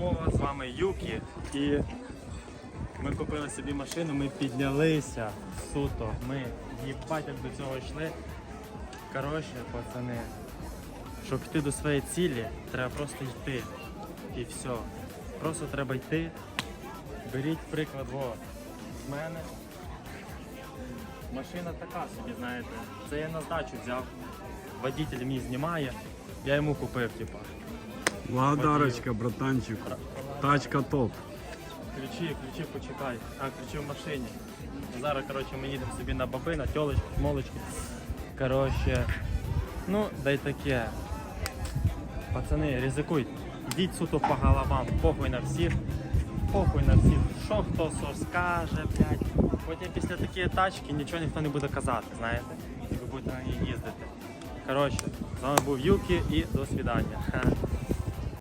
Здорово, з вами Юкі. І ми купили собі машину, ми піднялися суто. Ми їбать як до цього йшли. Коротше, пацани, щоб йти до своєї цілі, треба просто йти. І все. Просто треба йти. Беріть приклад во, з мене. Машина така собі, знаєте. Це я на здачу взяв. Водитель мій знімає, я йому купив, типа. Благодарочка, братанчик. Тачка топ. Ключі, ключі почекай. А, ключі в машині. Зараз, коротше, ми їдемо собі на баби, на тьолочки, смолочки. Коротше, ну, дай таке. Пацани, ризикуйте. Йдіть суто по головам, похуй на всіх. Похуй на всіх. Що хто що скаже, блядь. Потім після такої тачки нічого ніхто не буде казати, знаєте? І ви будете на ній їздити. Коротше, з вами був Юкі і до свидання.